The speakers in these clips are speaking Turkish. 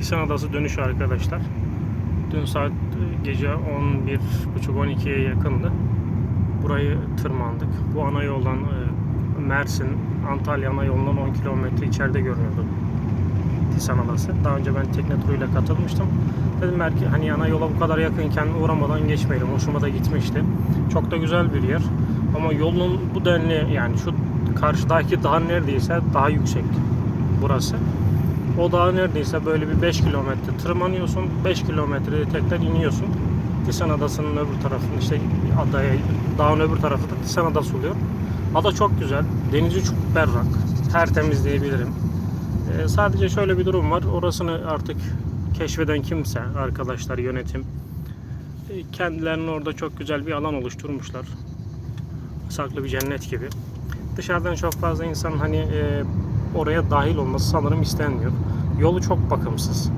Tisan Adası dönüşü arkadaşlar. Dün saat e, gece 11.30-12'ye yakındı. Burayı tırmandık. Bu ana yoldan e, Mersin, Antalya ana yolundan 10 kilometre içeride görünüyordu. Tisan Adası. Daha önce ben tekne turuyla katılmıştım. Dedim belki hani ana yola bu kadar yakınken uğramadan geçmeyelim. Hoşuma da gitmişti. Çok da güzel bir yer. Ama yolun bu denli yani şu karşıdaki dağ neredeyse daha yüksek burası. O dağ neredeyse böyle bir 5 kilometre tırmanıyorsun. 5 kilometre tekrar iniyorsun. Tisan Adası'nın öbür tarafında işte adaya, dağın öbür tarafı da Tisan Adası oluyor. Ada çok güzel. Denizi çok berrak. Tertemiz diyebilirim. Ee, sadece şöyle bir durum var. Orasını artık keşfeden kimse, arkadaşlar, yönetim e, kendilerine orada çok güzel bir alan oluşturmuşlar. Saklı bir cennet gibi. Dışarıdan çok fazla insan hani e, oraya dahil olması sanırım istenmiyor. Yolu çok bakımsız.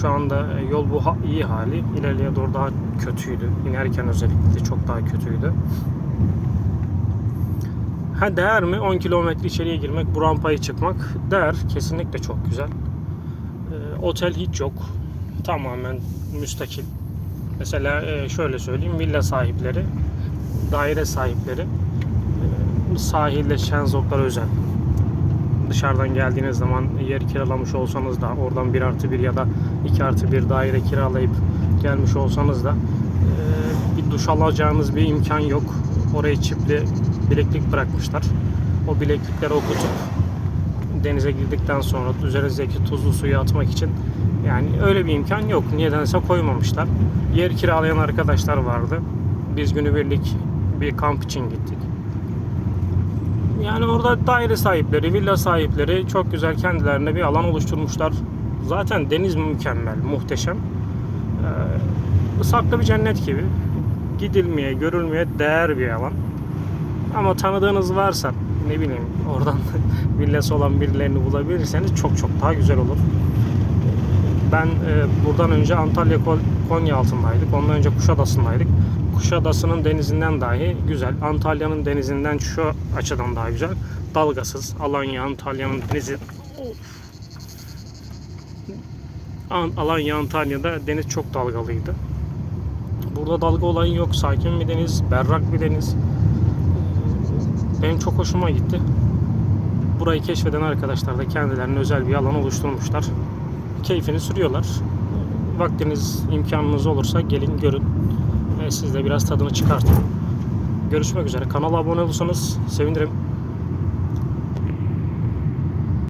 Şu anda e, yol bu iyi hali. İleriye doğru daha kötüydü. İnerken özellikle çok daha kötüydü. Ha değer mi 10 kilometre içeriye girmek, bu rampayı çıkmak? Değer. Kesinlikle çok güzel. E, otel hiç yok. Tamamen müstakil. Mesela e, şöyle söyleyeyim. Villa sahipleri, daire sahipleri e, sahilde şenzoklar özel. Dışarıdan geldiğiniz zaman yer kiralamış olsanız da oradan 1 artı 1 ya da 2 artı 1 daire kiralayıp gelmiş olsanız da bir duş alacağınız bir imkan yok. Oraya çipli bileklik bırakmışlar. O bileklikleri okutup denize girdikten sonra üzerinizdeki tuzlu suyu atmak için yani öyle bir imkan yok. Nedense koymamışlar. Yer kiralayan arkadaşlar vardı. Biz günübirlik bir kamp için gittik. Yani orada daire sahipleri, villa sahipleri çok güzel kendilerine bir alan oluşturmuşlar. Zaten deniz mükemmel, muhteşem. Ee, bir cennet gibi. Gidilmeye, görülmeye değer bir alan. Ama tanıdığınız varsa ne bileyim oradan villası olan birilerini bulabilirseniz çok çok daha güzel olur. Ben e, buradan önce Antalya Konya altındaydık. Ondan önce Kuşadası'ndaydık. Kuşadası'nın denizinden dahi güzel. Antalya'nın denizinden şu açıdan daha güzel. Dalgasız. Alanya, Antalya'nın denizi. Alanya, Antalya'da deniz çok dalgalıydı. Burada dalga olayı yok. Sakin bir deniz, berrak bir deniz. Benim çok hoşuma gitti. Burayı keşfeden arkadaşlar da kendilerine özel bir alan oluşturmuşlar. Keyfini sürüyorlar. Vaktiniz, imkanınız olursa gelin görün. Ve siz de biraz tadını çıkartın. Görüşmek üzere. Kanala abone olursanız sevinirim.